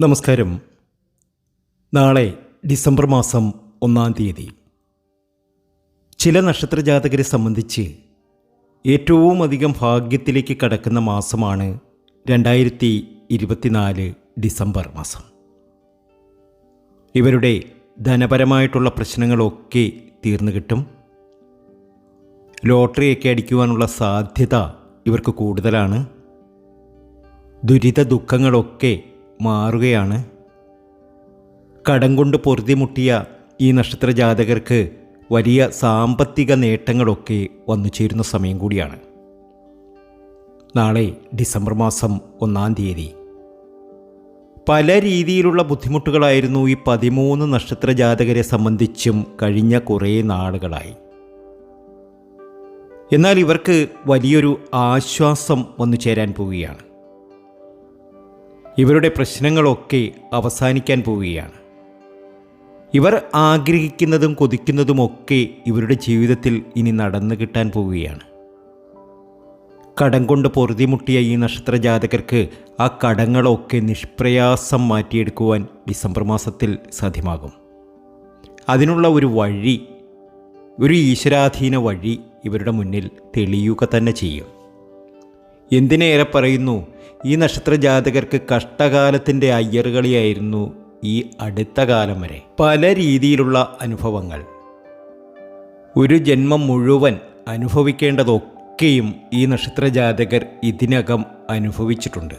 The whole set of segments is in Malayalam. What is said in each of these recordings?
നമസ്കാരം. നാളെ ഡിസംബർ മാസം ഒന്നാം തീയതി. ചില നക്ഷത്ര ജാതകരെ സംബന്ധിച്ച് ഏറ്റവും അധികം ഭാഗ്യത്തിലേക്ക് കടക്കുന്ന മാസമാണ് രണ്ടായിരത്തി ഇരുപത്തിനാല് ഡിസംബർ മാസം. ഇവരുടെ ധനപരമായിട്ടുള്ള പ്രശ്നങ്ങളൊക്കെ തീർന്നു കിട്ടും. ലോട്ടറിയൊക്കെ അടിക്കുവാനുള്ള സാധ്യത ഇവർക്ക് കൂടുതലാണ്. ദുരിത ദുഃഖങ്ങളൊക്കെ മാറുകയാണ്. കടം കൊണ്ട് പൊറുതിമുട്ടിയ ഈ നക്ഷത്ര ജാതകർക്ക് വലിയ സാമ്പത്തിക നേട്ടങ്ങളൊക്കെ വന്നു ചേരുന്ന സമയം കൂടിയാണ്. നാളെ ഡിസംബർ മാസം ഒന്നാം തീയതി. പല രീതിയിലുള്ള ബുദ്ധിമുട്ടുകളായിരുന്നു ഈ പതിമൂന്ന് നക്ഷത്ര ജാതകരെ സംബന്ധിച്ചും കഴിഞ്ഞ കുറേ നാളുകളായി. എന്നാൽ ഇവർക്ക് വലിയൊരു ആശ്വാസം വന്നു ചേരാൻ പോവുകയാണ്. ഇവരുടെ പ്രശ്നങ്ങളൊക്കെ അവസാനിക്കാൻ പോവുകയാണ്. ഇവർ ആഗ്രഹിക്കുന്നതും കൊതിക്കുന്നതുമൊക്കെ ഇവരുടെ ജീവിതത്തിൽ ഇനി നടന്നു കിട്ടാൻ പോവുകയാണ്. കടം കൊണ്ട് പൊറുതിമുട്ടിയ ഈ നക്ഷത്രജാതകർക്ക് ആ കടങ്ങളൊക്കെ നിഷ്പ്രയാസം മാറ്റിയെടുക്കുവാൻ ഡിസംബർ മാസത്തിൽ സാധ്യമാകും. അതിനുള്ള ഒരു വഴി ഒരു ഈശ്വരാധീന വഴി ഇവരുടെ മുന്നിൽ തെളിയുക തന്നെ ചെയ്യും. എന്തിനേറെ പറയുന്നു? ഈ നക്ഷത്രജാതകർക്ക് കഷ്ടകാലത്തിന്റെ അയ്യറുകളിയായിരുന്നു ഈ അടുത്ത കാലം വരെ. പല രീതിയിലുള്ള അനുഭവങ്ങൾ. ഒരു ജന്മം മുഴുവൻ അനുഭവിക്കേണ്ടതൊക്കെയും ഈ നക്ഷത്രജാതകർ ഇതിനകം അനുഭവിച്ചിട്ടുണ്ട്.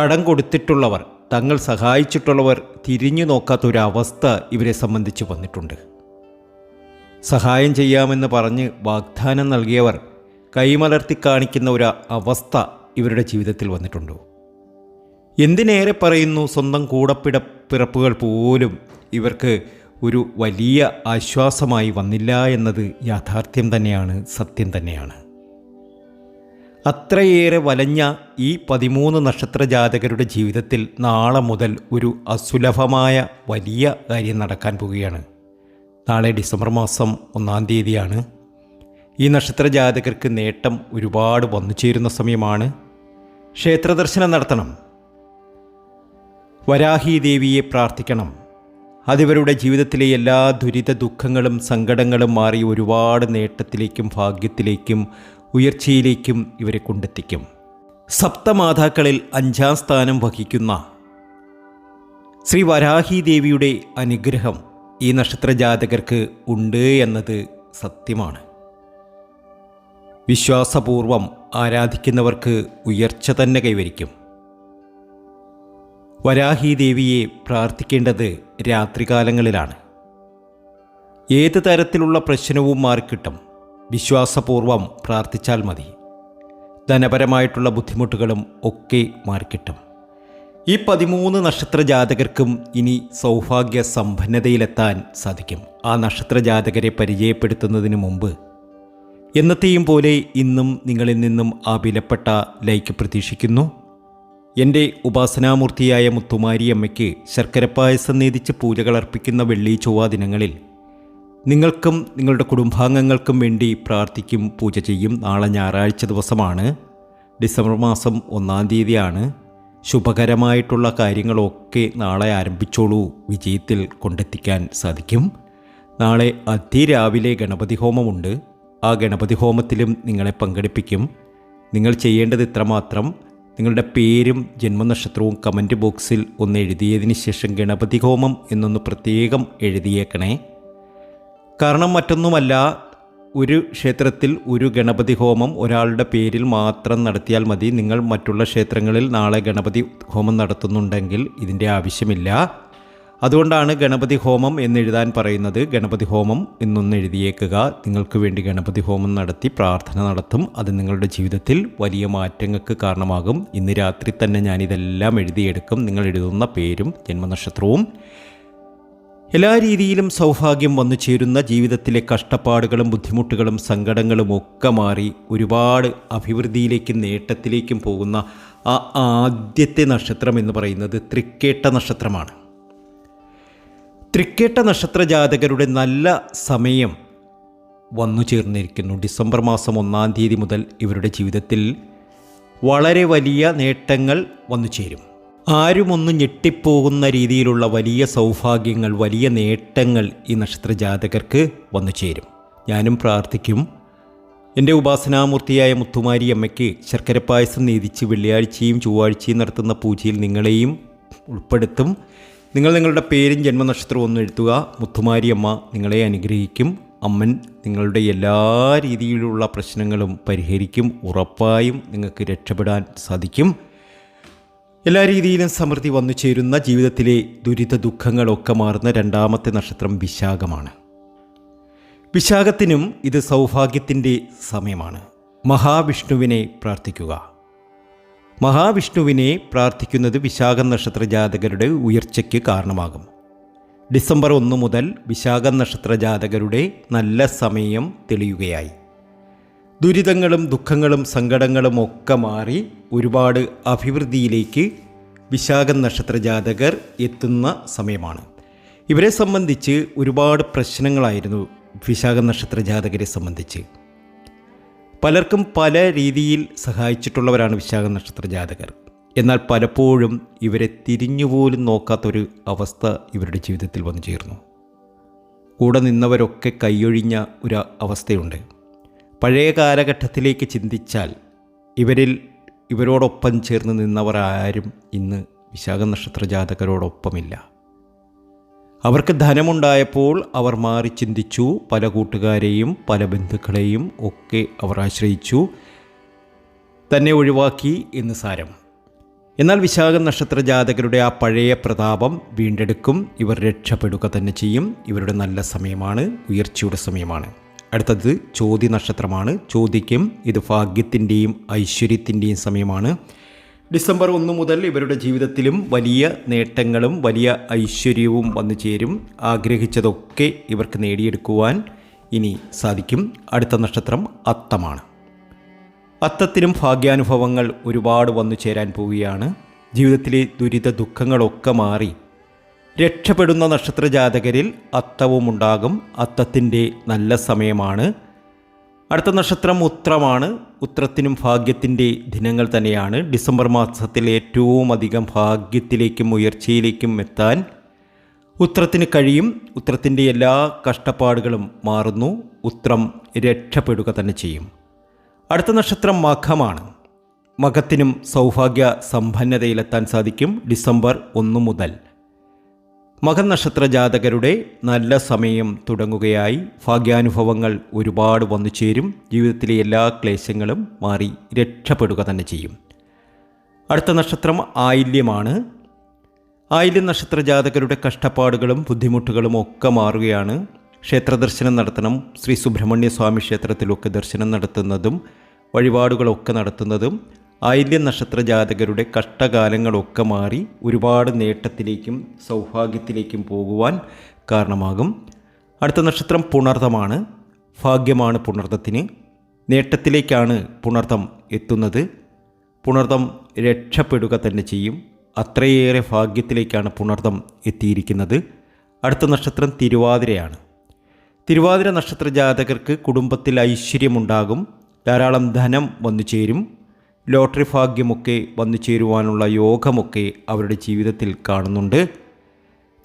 കടം കൊടുത്തിട്ടുള്ളവർ തങ്ങൾ സഹായിച്ചിട്ടുള്ളവർ തിരിഞ്ഞു നോക്കാത്തൊരവസ്ഥ ഇവരെ സംബന്ധിച്ച് വന്നിട്ടുണ്ട്. സഹായം ചെയ്യാമെന്ന് പറഞ്ഞ് വാഗ്ദാനം നൽകിയവർ കൈമലർത്തി കാണിക്കുന്ന ഒരു അവസ്ഥ ഇവരുടെ ജീവിതത്തിൽ വന്നിട്ടുണ്ടോ? എന്തിനേറെ പറയുന്നു സ്വന്തം കൂടപ്പിട പിറപ്പുകൾ പോലും ഇവർക്ക് ഒരു വലിയ ആശ്വാസമായി വന്നില്ല എന്നത് യാഥാർത്ഥ്യം തന്നെയാണ് സത്യം തന്നെയാണ്. അത്രയേറെ വലഞ്ഞ ഈ പതിമൂന്ന് നക്ഷത്ര ജാതകരുടെ ജീവിതത്തിൽ നാളെ മുതൽ ഒരു അസുലഭമായ വലിയ കാര്യം നടക്കാൻ പോവുകയാണ്. നാളെ ഡിസംബർ മാസം ഒന്നാം തീയതിയാണ്. ഈ നക്ഷത്ര ജാതകർക്ക് നേട്ടം ഒരുപാട് വന്നു ചേരുന്ന സമയമാണ്. ക്ഷേത്രദർശനം നടത്തണം. വരാഹി ദേവിയെ പ്രാർത്ഥിക്കണം. അതിവരുടെ ജീവിതത്തിലെ എല്ലാ ദുരിത ദുഃഖങ്ങളും സങ്കടങ്ങളും മാറി ഒരുപാട് നേട്ടത്തിലേക്കും ഭാഗ്യത്തിലേക്കും ഉയർച്ചയിലേക്കും ഇവരെ കൊണ്ടെത്തിക്കും. സപ്തമാതാക്കളിൽ അഞ്ചാം സ്ഥാനം വഹിക്കുന്ന ശ്രീ വരാഹി ദേവിയുടെ അനുഗ്രഹം ഈ നക്ഷത്ര ജാതകർക്ക് ഉണ്ട് എന്നത് സത്യമാണ്. വിശ്വാസപൂർവം ആരാധിക്കുന്നവർക്ക് ഉയർച്ച തന്നെ കൈവരിക്കും. വരാഹി ദേവിയെ പ്രാർത്ഥിക്കേണ്ടത് രാത്രികാലങ്ങളിലാണ്. ഏത് തരത്തിലുള്ള പ്രശ്നവും മാറിക്കിട്ടും വിശ്വാസപൂർവം പ്രാർത്ഥിച്ചാൽ മതി. ധനപരമായിട്ടുള്ള ബുദ്ധിമുട്ടുകളും ഒക്കെ മാറിക്കിട്ടും. ഈ പതിമൂന്ന് നക്ഷത്ര ജാതകർക്കും ഇനി സൗഭാഗ്യ സമ്പന്നതയിലെത്താൻ സാധിക്കും. ആ നക്ഷത്ര ജാതകരെ പരിചയപ്പെടുത്തുന്നതിന് മുമ്പ് എന്നത്തെയും പോലെ ഇന്നും നിങ്ങളിൽ നിന്നും ആ വിലപ്പെട്ട ലൈക്ക് പ്രതീക്ഷിക്കുന്നു. എന്റെ ഉപാസനാമൂർത്തിയായ മുത്തുമാരി അമ്മയ്ക്ക് ശർക്കര പായസം നേതിച്ച് പൂജകൾ അർപ്പിക്കുന്ന വെള്ളി ചൊവ്വ ദിനങ്ങളിൽ നിങ്ങൾക്കും നിങ്ങളുടെ കുടുംബാംഗങ്ങൾക്കും വേണ്ടി പ്രാർത്ഥിക്കും പൂജ ചെയ്യും. നാളെ ഞായറാഴ്ച ദിവസമാണ്. ഡിസംബർ മാസം ഒന്നാം തീയതിയാണ്. ശുഭകരമായിട്ടുള്ള കാര്യങ്ങളൊക്കെ നാളെ ആരംഭിച്ചോളൂ. വിജയത്തിൽ കൊണ്ടെത്തിക്കാൻ സാധിക്കും. നാളെ അതിരാവിലെ ഗണപതി ഹോമമുണ്ട് ആ ഗണപതി ഹോമത്തിലും നിങ്ങളെ പങ്കെടുപ്പിക്കും. നിങ്ങൾ ചെയ്യേണ്ടത് ഇത്രമാത്രം. നിങ്ങളുടെ പേരും ജന്മനക്ഷത്രവും കമന്റ് ബോക്സിൽ ഒന്ന് എഴുതിയതിന് ശേഷം ഗണപതി ഹോമം എന്നൊന്ന് പ്രത്യേകം എഴുതിയേക്കണേ. കാരണം മറ്റൊന്നുമല്ല ഒരു ക്ഷേത്രത്തിൽ ഒരു ഗണപതി ഹോമം ഒരാളുടെ പേരിൽ മാത്രം നടത്തിയാൽ മതി. നിങ്ങൾ മറ്റുള്ള ക്ഷേത്രങ്ങളിൽ നാളെ ഗണപതി ഹോമം നടത്തുന്നുണ്ടെങ്കിൽ ഇതിന്റെ ആവശ്യമില്ല. അതുകൊണ്ടാണ് ഗണപതി ഹോമം എന്നെഴുതാൻ പറയുന്നത്. ഗണപതി ഹോമം എന്നൊന്ന് എഴുതിയേക്കുക. നിങ്ങൾക്ക് വേണ്ടി ഗണപതി ഹോമം നടത്തി പ്രാർത്ഥന നടത്തും. അത് നിങ്ങളുടെ ജീവിതത്തിൽ വലിയ മാറ്റങ്ങൾക്ക് കാരണമാകും. ഇന്ന് രാത്രി തന്നെ ഞാനിതെല്ലാം എഴുതിയെടുക്കും. നിങ്ങൾ എഴുതുന്ന പേരും ജന്മനക്ഷത്രവും. എല്ലാ രീതിയിലും സൗഭാഗ്യം വന്നു ചേരുന്ന ജീവിതത്തിലെ കഷ്ടപ്പാടുകളും ബുദ്ധിമുട്ടുകളും സങ്കടങ്ങളും ഒക്കെ മാറി ഒരുപാട് അഭിവൃദ്ധിയിലേക്കും നേട്ടത്തിലേക്കും പോകുന്ന ആ ആദ്യത്തെ നക്ഷത്രം എന്ന് പറയുന്നത് തൃക്കേട്ട നക്ഷത്രമാണ്. തൃക്കേട്ട നക്ഷത്ര ജാതകരുടെ നല്ല സമയം വന്നു ചേർന്നിരിക്കുന്നു. ഡിസംബർ മാസം ഒന്നാം തീയതി മുതൽ ഇവരുടെ ജീവിതത്തിൽ വളരെ വലിയ നേട്ടങ്ങൾ വന്നു ചേരും. ആരുമൊന്ന് ഞെട്ടിപ്പോകുന്ന രീതിയിലുള്ള വലിയ സൗഭാഗ്യങ്ങൾ വലിയ നേട്ടങ്ങൾ ഈ നക്ഷത്ര ജാതകർക്ക് വന്നു ചേരും. ഞാനും പ്രാർത്ഥിക്കും. എന്റെ ഉപാസനാമൂർത്തിയായ മുത്തുമാരി അമ്മയ്ക്ക് ശർക്കര പായസം നീതിച്ച് വെള്ളിയാഴ്ചയും ചൊവ്വാഴ്ചയും നടത്തുന്ന പൂജയിൽ നിങ്ങളെയും ഉൾപ്പെടുത്തും. നിങ്ങൾ നിങ്ങളുടെ പേരും ജന്മനക്ഷത്രവും ഒന്ന് എഴുത്തുക മുത്തുമാരി അമ്മ നിങ്ങളെ അനുഗ്രഹിക്കും. അമ്മൻ നിങ്ങളുടെ എല്ലാ രീതിയിലുള്ള പ്രശ്നങ്ങളും പരിഹരിക്കും. ഉറപ്പായും നിങ്ങൾക്ക് രക്ഷപ്പെടാൻ സാധിക്കും. എല്ലാ രീതിയിലും സമൃദ്ധി വന്നു ചേരുന്ന ജീവിതത്തിലെ ദുരിത ദുഃഖങ്ങളൊക്കെ മാറുന്ന രണ്ടാമത്തെ നക്ഷത്രം വിശാഖമാണ്. വിശാഖത്തിനും ഇത് സൗഭാഗ്യത്തിന്റെ സമയമാണ്. മഹാവിഷ്ണുവിനെ പ്രാർത്ഥിക്കുക. മഹാവിഷ്ണുവിനെ പ്രാർത്ഥിക്കുന്നത് വിശാഖ നക്ഷത്ര ജാതകരുടെ ഉയർച്ചയ്ക്ക് കാരണമാകും. ഡിസംബർ ഒന്ന് മുതൽ വിശാഖ നക്ഷത്ര ജാതകരുടെ നല്ല സമയം തെളിയുകയായി. ദുരിതങ്ങളും ദുഃഖങ്ങളും സങ്കടങ്ങളും ഒക്കെ മാറി ഒരുപാട് അഭിവൃദ്ധിയിലേക്ക് വിശാഖ നക്ഷത്ര ജാതകർ എത്തുന്ന സമയമാണ്. ഇവരെ സംബന്ധിച്ച് ഒരുപാട് പ്രശ്നങ്ങളായിരുന്നു വിശാഖ നക്ഷത്ര ജാതകരെ സംബന്ധിച്ച്. പലർക്കും പല രീതിയിൽ സഹായിച്ചിട്ടുള്ളവരാണ് വിശാഖ നക്ഷത്ര ജാതകർ. എന്നാൽ പലപ്പോഴും ഇവരെ തിരിഞ്ഞുപോലും നോക്കാത്തൊരു അവസ്ഥ ഇവരുടെ ജീവിതത്തിൽ വന്നു ചേർന്നു. കൂടെ നിന്നവരൊക്കെ കൈയൊഴിഞ്ഞ ഒരു അവസ്ഥയുണ്ട്. പഴയ കാലഘട്ടത്തിലേക്ക് ചിന്തിച്ചാൽ ഇവരിൽ ഇവരോടൊപ്പം ചേർന്ന് നിന്നവർ ആരും ഇന്ന് വിശാഖ നക്ഷത്ര ജാതകരോടൊപ്പമില്ല. അവർക്ക് ധനമുണ്ടായപ്പോൾ അവർ മാറി ചിന്തിച്ചു. പല കൂട്ടുകാരെയും പല ബന്ധുക്കളെയും ഒക്കെ അവർ ആശ്രയിച്ചു. തന്നെ ഒഴിവാക്കി എന്ന് സാരം. എന്നാൽ വിശാഖ നക്ഷത്ര ജാതകരുടെ ആ പഴയ പ്രതാപം വീണ്ടെടുക്കും. ഇവർ രക്ഷപ്പെടുക തന്നെ ചെയ്യും. ഇവരുടെ നല്ല സമയമാണ് ഉയർച്ചയുടെ സമയമാണ്. അടുത്തത് ചോദ്യ നക്ഷത്രമാണ്. ചോദിക്കും ഇത് ഭാഗ്യത്തിന്റെയും ഐശ്വര്യത്തിന്റെയും സമയമാണ്. ഡിസംബർ ഒന്ന് മുതൽ ഇവരുടെ ജീവിതത്തിലും വലിയ നേട്ടങ്ങളും വലിയ ഐശ്വര്യവും വന്നു ചേരും. ആഗ്രഹിച്ചതൊക്കെ ഇവർക്ക് നേടിയെടുക്കുവാൻ ഇനി സാധിക്കും. അടുത്ത നക്ഷത്രം അത്തമാണ്. അത്തത്തിനും ഭാഗ്യാനുഭവങ്ങൾ ഒരുപാട് വന്നു ചേരാൻ പോവുകയാണ്. ജീവിതത്തിലെ ദുരിത ദുഃഖങ്ങളൊക്കെ മാറി. രക്ഷപ്പെടുന്ന നക്ഷത്ര ജാതകരിൽ അത്തവും ഉണ്ടാകും അത്തത്തിന്റെ നല്ല സമയമാണ്. അടുത്ത നക്ഷത്രം ഉത്രമാണ്. ഉത്രത്തിനും ഭാഗ്യത്തിന്റെ ദിനങ്ങൾ തന്നെയാണ്. ഡിസംബർ മാസത്തിൽ ഏറ്റവും അധികം ഭാഗ്യത്തിലേക്കും ഉയർച്ചയിലേക്കും എത്താൻ ഉത്രത്തിന് കഴിയും. ഉത്രത്തിന്റെ എല്ലാ കഷ്ടപ്പാടുകളും മാറുന്നു. ഉത്രം രക്ഷപ്പെടുക തന്നെ ചെയ്യും. അടുത്ത നക്ഷത്രം മഖമാണ്. മഖത്തിനും സൗഭാഗ്യ സമ്പന്നതയിലെത്താൻ സാധിക്കും. ഡിസംബർ ഒന്ന് മുതൽ മകനക്ഷത്ര ജാതകരുടെ നല്ല സമയം തുടങ്ങുകയായി. ഭാഗ്യാനുഭവങ്ങൾ ഒരുപാട് വന്നു ചേരും. ജീവിതത്തിലെ എല്ലാ ക്ലേശങ്ങളും മാറി രക്ഷപ്പെടുക തന്നെ ചെയ്യും. അടുത്ത നക്ഷത്രം ആയില്യമാണ്. ആയില്യം നക്ഷത്ര ജാതകരുടെ കഷ്ടപ്പാടുകളും ബുദ്ധിമുട്ടുകളും ഒക്കെ മാറുകയാണ്. ക്ഷേത്ര ദർശനം നടത്തണം. ശ്രീ സുബ്രഹ്മണ്യ സ്വാമി ക്ഷേത്രത്തിലൊക്കെ ദർശനം നടത്തുന്നതും വഴിപാടുകളൊക്കെ നടത്തുന്നതും ആയില്യം നക്ഷത്ര ജാതകരുടെ കഷ്ടകാലങ്ങളൊക്കെ മാറി ഒരുപാട് നേട്ടത്തിലേക്കും സൗഭാഗ്യത്തിലേക്കും പോകുവാൻ കാരണമാകും. അടുത്ത നക്ഷത്രം പുണർതമാണ്. ഭാഗ്യമാണ് പുണർതത്തിന്. നേട്ടത്തിലേക്കാണ് പുണർതം എത്തുന്നത്. പുണർതം രക്ഷപ്പെടുക തന്നെ ചെയ്യും. അത്രയേറെ ഭാഗ്യത്തിലേക്കാണ് പുണർതം എത്തിയിരിക്കുന്നത്. അടുത്ത നക്ഷത്രം തിരുവാതിരയാണ്. തിരുവാതിര നക്ഷത്ര ജാതകർക്ക് കുടുംബത്തിൽ ഐശ്വര്യമുണ്ടാകും. ധാരാളം ധനം വന്നു ചേരും ലോട്ടറി ഭാഗ്യമൊക്കെ വന്നു ചേരുവാനുള്ള യോഗമൊക്കെ അവരുടെ ജീവിതത്തിൽ കാണുന്നുണ്ട്.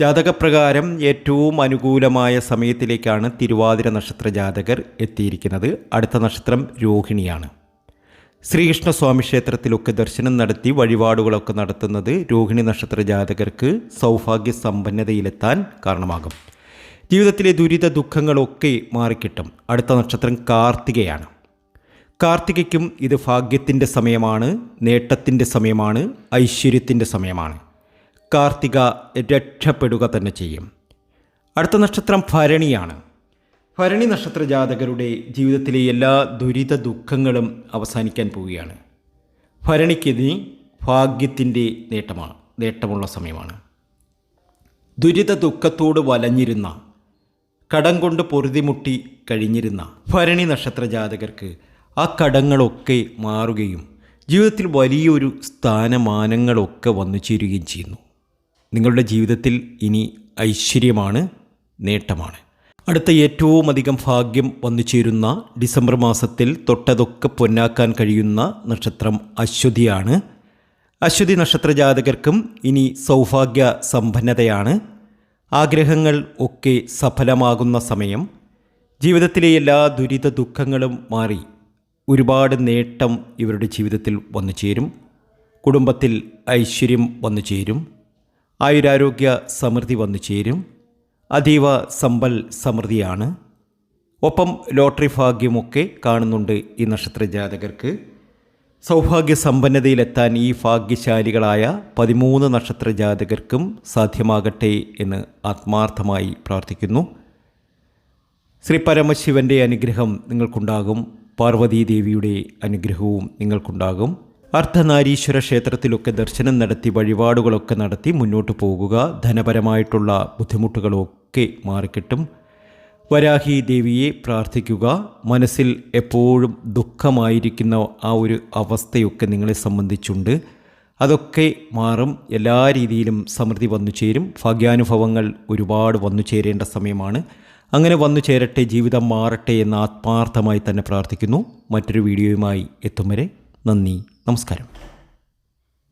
ജാതകപ്രകാരം ഏറ്റവും അനുകൂലമായ സമയത്തിലേക്കാണ് തിരുവാതിര നക്ഷത്ര ജാതകർ എത്തിയിരിക്കുന്നത്. അടുത്ത നക്ഷത്രം രോഹിണിയാണ്. ശ്രീകൃഷ്ണസ്വാമി ക്ഷേത്രത്തിലൊക്കെ ദർശനം നടത്തി വഴിപാടുകളൊക്കെ നടത്തുന്നത് രോഹിണി നക്ഷത്ര ജാതകർക്ക് സൗഭാഗ്യ സമ്പന്നതയിലെത്താൻ കാരണമാകും. ജീവിതത്തിലെ ദുരിത ദുഃഖങ്ങളൊക്കെ മാറിക്കിട്ടും. അടുത്ത നക്ഷത്രം കാർത്തികയാണ്. കാർത്തികയ്ക്കും ഇത് ഭാഗ്യത്തിന്റെ സമയമാണ് നേട്ടത്തിന്റെ സമയമാണ് ഐശ്വര്യത്തിന്റെ സമയമാണ്. കാർത്തിക രക്ഷപ്പെടുക തന്നെ ചെയ്യും. അടുത്ത നക്ഷത്രം ഭരണിയാണ്. ഭരണി നക്ഷത്ര ജാതകരുടെ ജീവിതത്തിലെ എല്ലാ ദുരിത ദുഃഖങ്ങളും അവസാനിക്കാൻ പോവുകയാണ്. ഭരണിക്കിനി ഭാഗ്യത്തിന്റെ നേട്ടമാണ് നേട്ടമുള്ള സമയമാണ്. ദുരിത ദുഃഖത്തോട് വലഞ്ഞിരുന്ന കടം കൊണ്ട് പൊറുതിമുട്ടി കഴിഞ്ഞിരുന്ന ഭരണി നക്ഷത്ര ജാതകർക്ക് ആ കടങ്ങളൊക്കെ മാറുകയും ജീവിതത്തിൽ വലിയൊരു സ്ഥാനമാനങ്ങളൊക്കെ വന്നു ചേരുകയും ചെയ്യുന്നു. നിങ്ങളുടെ ജീവിതത്തിൽ ഇനി ഐശ്വര്യമാണ് നേട്ടമാണ്. അടുത്ത ഏറ്റവും അധികം ഭാഗ്യം വന്നു ചേരുന്ന ഡിസംബർ മാസത്തിൽ തൊട്ടതൊക്കെ പൊന്നാക്കാൻ കഴിയുന്ന നക്ഷത്രം അശ്വതിയാണ്. അശ്വതി നക്ഷത്ര ജാതകർക്കും ഇനി സൗഭാഗ്യ സമ്പന്നതയാണ്. ആഗ്രഹങ്ങൾ ഒക്കെ സഫലമാകുന്ന സമയം. ജീവിതത്തിലെ എല്ലാ ദുരിത ദുഃഖങ്ങളും മാറി. ഒരുപാട് നേട്ടം ഇവരുടെ ജീവിതത്തിൽ വന്നു ചേരും. കുടുംബത്തിൽ ഐശ്വര്യം വന്നു ചേരും. ആയുരാരോഗ്യ സമൃദ്ധി വന്നു ചേരും. അതീവ സമ്പൽ സമൃദ്ധിയാണ്. ഒപ്പം ലോട്ടറി ഭാഗ്യമൊക്കെ കാണുന്നുണ്ട് ഈ നക്ഷത്ര ജാതകർക്ക്. സൗഭാഗ്യ സമ്പന്നതയിലെത്താൻ ഈ ഭാഗ്യശാലികളായ പതിമൂന്ന് നക്ഷത്ര ജാതകർക്കും സാധ്യമാകട്ടെ എന്ന് ആത്മാർത്ഥമായി പ്രാർത്ഥിക്കുന്നു. ശ്രീ പരമശിവന്റെ അനുഗ്രഹം നിങ്ങൾക്കുണ്ടാകും. പാർവതീ ദേവിയുടെ അനുഗ്രഹവും നിങ്ങൾക്കുണ്ടാകും. അർദ്ധനാരീശ്വര ക്ഷേത്രത്തിലൊക്കെ ദർശനം നടത്തി വഴിപാടുകളൊക്കെ നടത്തി മുന്നോട്ട് പോകുക. ധനപരമായിട്ടുള്ള ബുദ്ധിമുട്ടുകളൊക്കെ മാറിക്കിട്ടും. വരാഹി ദേവിയെ പ്രാർത്ഥിക്കുക. മനസ്സിൽ എപ്പോഴും ദുഃഖമായിരിക്കുന്ന ആ ഒരു അവസ്ഥയൊക്കെ നിങ്ങളെ സംബന്ധിച്ചുണ്ട്. അതൊക്കെ മാറും. എല്ലാ രീതിയിലും സമൃദ്ധി വന്നു ചേരും ഭാഗ്യാനുഭവങ്ങൾ ഒരുപാട് വന്നു ചേരേണ്ട സമയമാണ്. അങ്ങനെ വന്നു ചേരട്ടെ ജീവിതം മാറട്ടെ എന്ന് ആത്മാർത്ഥമായി തന്നെ പ്രാർത്ഥിക്കുന്നു. മറ്റൊരു വീഡിയോയുമായി എത്തും വരെ നന്ദി നമസ്കാരം.